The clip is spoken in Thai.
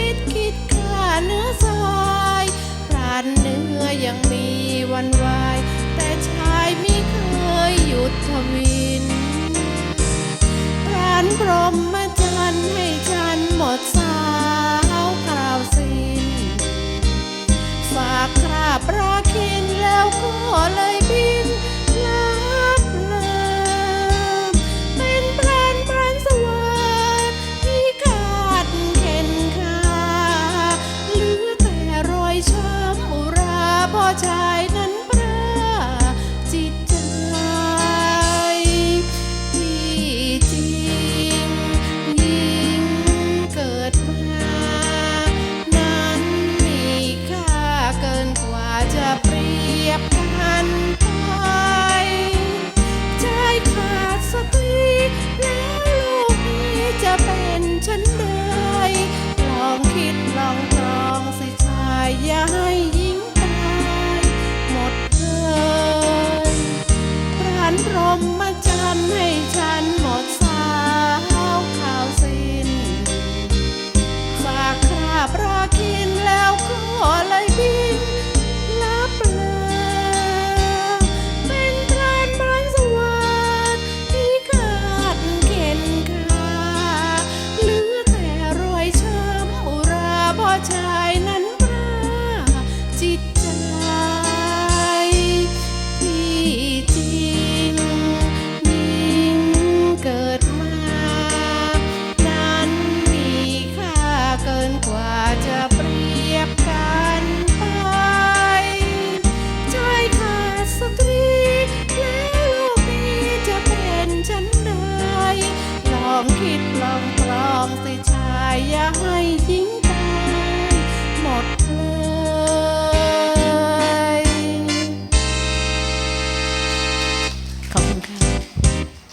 วิตคิดค่าเนื้อสายปราดเนื้อยังมีวันวาย แต่ชายมิเคยหยุดทวินปราณพรหมาจันให้จันหมดสาวกล่าวสินฝากคราบราคินแล้วก็เลย